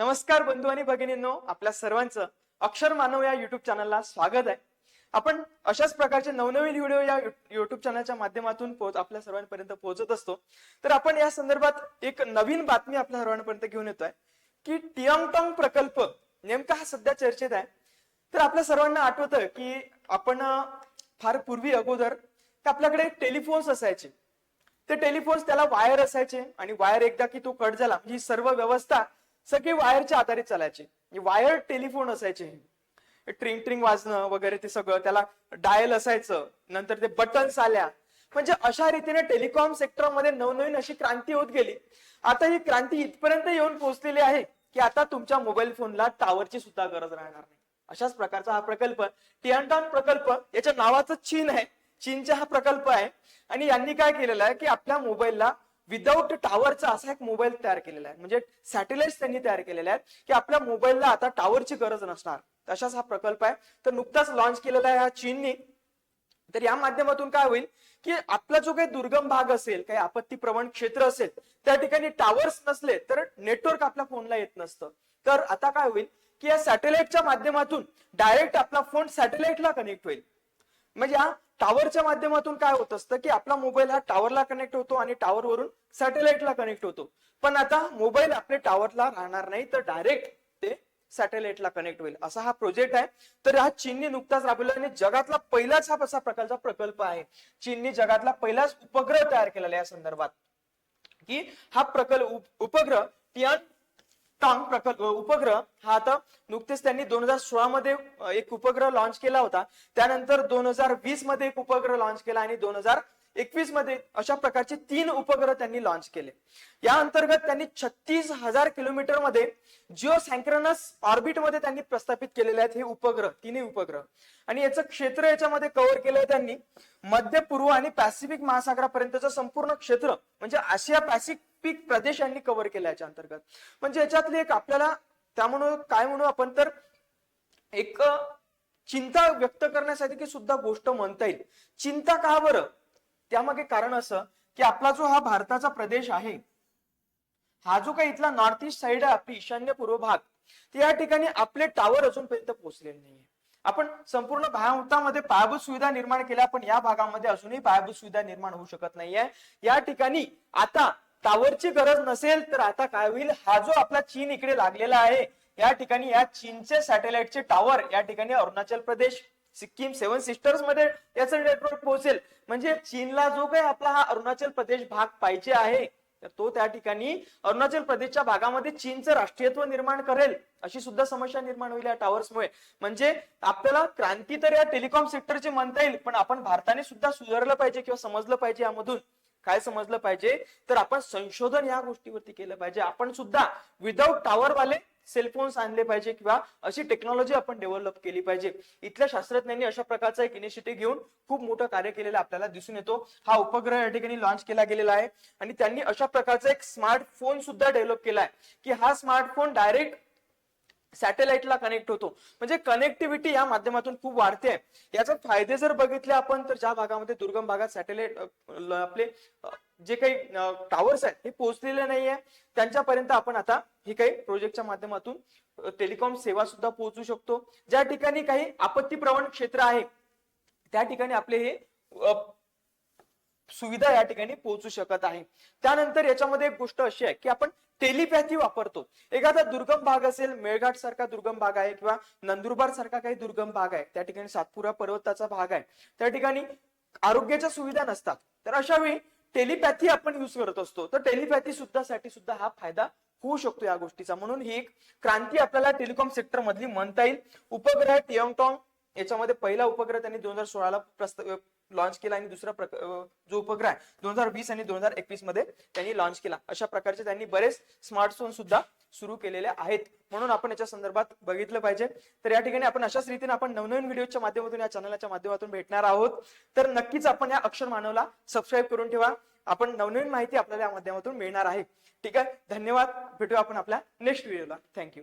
नमस्कार बंधू आणि भगिनींनो आपल्या सर्वांचं अक्षर मानव या युट्यूब चॅनलला स्वागत आहे. आपण अशाच प्रकारचे नवनवीन व्हिडिओ या युट्यूब चॅनलच्या माध्यमातून पोच आपल्या सर्वांपर्यंत पोहोचत असतो. तर आपण या संदर्भात एक नवीन बातमी आपल्या सर्वांपर्यंत घेऊन येतोय की टियांगटॉंग प्रकल्प नेमका हा सध्या चर्चेत आहे. तर आपल्या सर्वांना आठवतं की आपण फार पूर्वी अगोदर आपल्याकडे टेलिफोन्स असायचे. ते टेलिफोन्स त्याला वायर असायचे आणि वायर एकदा की तो कट झाला. म्हणजे ही सर्व व्यवस्था सगळे वायरच्या आधारित चालायचे. म्हणजे वायर टेलिफोन असायचे. ट्रिंग ट्रिंग वाजणं वगैरे ते सगळं त्याला डायल असायचं नंतर ते बटन्स आल्या. म्हणजे अशा रीतीने टेलिकॉम सेक्टरमध्ये नवनवीन अशी क्रांती होत गेली. आता ही क्रांती इथपर्यंत येऊन पोहोचलेली आहे की आता तुमच्या मोबाईल फोनला टावरची सुद्धा गरज राहणार नाही. अशाच प्रकारचा हा प्रकल्प टियांटान प्रकल्प याच्या नावाचं चीन आहे. चीनचा हा प्रकल्प आहे. आणि यांनी काय केलेलं आहे की आपल्या मोबाईलला विदाऊट टावरचा असा एक मोबाईल तयार केलेला आहे. म्हणजे सॅटेलाइट त्यांनी तयार केलेले आहेत की आपल्या मोबाईलला आता टावरची गरज नसणार. तशाच हा प्रकल्प आहे. तर नुकताच लॉन्च केलेला आहे हा चीननी. तर या माध्यमातून काय होईल की आपला जो काही दुर्गम भाग असेल काही आपत्ती प्रमाण क्षेत्र असेल त्या ठिकाणी टावर्स नसले तर नेटवर्क आपल्या फोनला येत नसतं. तर आता काय होईल की या सॅटेलाइटच्या माध्यमातून डायरेक्ट आपला फोन सॅटेलाइटला कनेक्ट होईल. म्हणजे या टावरच्या माध्यमातून काय होत असतं की आपला मोबाईल हा टावरला कनेक्ट होतो आणि टावर वरून सॅटेलाइटला कनेक्ट होतो. पण आता मोबाईल आपल्या टावरला राहणार नाही तर डायरेक्ट ते सॅटेलाइटला कनेक्ट होईल. असा हा प्रोजेक्ट आहे. तर हा चीनने नुकताच राबवला आणि जगातला पहिलाच हा असा प्रकारचा प्रकल्प आहे. चीनने जगातला पहिलाच उपग्रह तयार केलेला आहे या संदर्भात. की हा प्रकल्प उपग्रह टियान टांग प्रकल्प उपग्रह. हा आता नुकतेच त्यांनी दोन हजार सोळा मध्ये एक उपग्रह लॉन्च केला होता. त्यानंतर दोन हजार वीसमध्ये एक उपग्रह लॉन्च केला आणि दोन हजार एकवीसमध्ये अशा प्रकारचे तीन उपग्रह त्यांनी लॉन्च केले. या अंतर्गत त्यांनी छत्तीस हजार किलोमीटरमध्ये जिओ सॅन्क्रनस ऑर्बिटमध्ये त्यांनी प्रस्थापित केलेले आहेत हे उपग्रह तिन्ही उपग्रह. आणि याचं क्षेत्र याच्यामध्ये कव्हर केलंय त्यांनी मध्य पूर्व आणि पॅसिफिक महासागरापर्यंतचं संपूर्ण क्षेत्र म्हणजे आशिया पॅसिफिक प्रदेश यांनी कव्हर केला याच्या अंतर्गत. म्हणजे याच्यातली एक आपल्याला त्यामुळं काय म्हणू आपण तर एक चिंता व्यक्त करण्यासाठी की सुद्धा गोष्ट म्हणता येईल. चिंता का बरं? त्यामागे कारण असं की आपला जो हा भारताचा प्रदेश आहे हा जो काही इथला नॉर्थ ईस्ट साइड आहे आपली ईशान्य पूर्व भाग तर या ठिकाणी आपले टावर अजूनपर्यंत पोहोचलेले नाहीये. आपण संपूर्ण भारतामध्ये पायाभूत सुविधा निर्माण केल्या पण या भागामध्ये अजूनही पायाभूत सुविधा निर्माण होऊ शकत नाहीये. या ठिकाणी आता टावरची गरज नसेल तर आता काय होईल? हा जो आपला चीन इकडे लागलेला आहे या ठिकाणी या चीनचे सॅटेलाइटचे टावर या ठिकाणी अरुणाचल प्रदेश सिक्कीम सेव्हन सिस्टर्समध्ये याचं नेटवर्क पोहोचेल. म्हणजे चीनला जो काही आपला हा अरुणाचल प्रदेश भाग पाहिजे आहे तर तो त्या ठिकाणी अरुणाचल प्रदेशच्या भागामध्ये चीनचं राष्ट्रीयत्व निर्माण करेल अशी सुद्धा समस्या निर्माण होईल या टावर्समुळे म्हणजे आपल्याला क्रांती तर या टेलिकॉम सेक्टरची म्हणता येईल पण आपण भारताने सुद्धा सुधारलं पाहिजे किंवा समजलं पाहिजे यामधून. काय समजलं पाहिजे? तर आपण संशोधन या गोष्टीवरती केलं पाहिजे. आपण सुद्धा विदाऊट टावर वाले सेलफोन्स आणले पाहिजे किंवा अशी टेक्नॉलॉजी आपण डेव्हलप केली पाहिजे. इथल्या शास्त्रज्ञांनी अशा प्रकारचा एक इनिशिएटिव्ह घेऊन खूप मोठं कार्य केलेलं आपल्याला दिसून येतो. हा उपग्रह या ठिकाणी लॉन्च केला गेलेला आहे. आणि त्यांनी अशा प्रकारचा एक स्मार्टफोन सुद्धा डेव्हलप केला आहे की हा स्मार्टफोन डायरेक्ट सॅटेलाइटला कनेक्ट होतो. म्हणजे कनेक्टिव्हिटी या माध्यमातून खूप वाढते याचे फायदे जर बघितले आपण तर ज्या भागामध्ये दुर्गम भागात सॅटेलाइट आपले जे काही टावर्स आहेत हे पोहोचलेले नाहीये. त्यांच्यापर्यंत आपण आता हे काही प्रोजेक्टच्या माध्यमातून टेलिकॉम सेवा सुद्धा पोहोचू शकतो. ज्या ठिकाणी काही आपत्तीप्रवण क्षेत्र आहे त्या ठिकाणी आपले हे सुविधा या ठिकाणी पोहोचू शकत आहे. त्यानंतर याच्यामध्ये एक गोष्ट अशी आहे की आपण टेलिपॅथी वापरतो. एखादा दुर्गम भाग असेल मेळघाट सारखा दुर्गम भाग आहे किंवा नंदुरबार सारखा काही दुर्गम भाग आहे त्या ठिकाणी सातपुरा पर्वताचा भाग आहे. त्या ठिकाणी आरोग्याच्या सुविधा नसतात. तर अशा वेळी टेलिपॅथी आपण युज करत असतो. तर टेलिपॅथी सुद्धा साठी सुद्धा हा फायदा होऊ शकतो या गोष्टीचा. म्हणून ही एक क्रांती आपल्याला टेलिकॉम सेक्टर मधली म्हणता येईल. उपग्रह टियोंगटॉंग याच्यामध्ये पहिला उपग्रह त्यांनी दोन हजार सोळाला प्रस्ताव लॉन्च केला आणि दुसरा जो उपग्रह आहे दोन हजार वीस आणि दोन हजार एकवीसमध्ये त्यांनी लॉन्च केला. अशा प्रकारचे त्यांनी बरेच स्मार्टफोन सुद्धा सुरू केलेले आहेत. म्हणून आपण याच्या संदर्भात बघितलं पाहिजे. तर या ठिकाणी आपण अशाच रीतीने आपण नवनवीन व्हिडिओच्या माध्यमातून या चॅनलच्या माध्यमातून भेटणार आहोत. तर नक्कीच आपण या अक्षर मानवला सबस्क्राईब करून ठेवा. आपण नवनवीन माहिती आपल्याला या माध्यमातून मिळणार आहे. ठीक आहे? धन्यवाद. भेटूया आपण आपल्या नेक्स्ट व्हिडिओला थँक्यू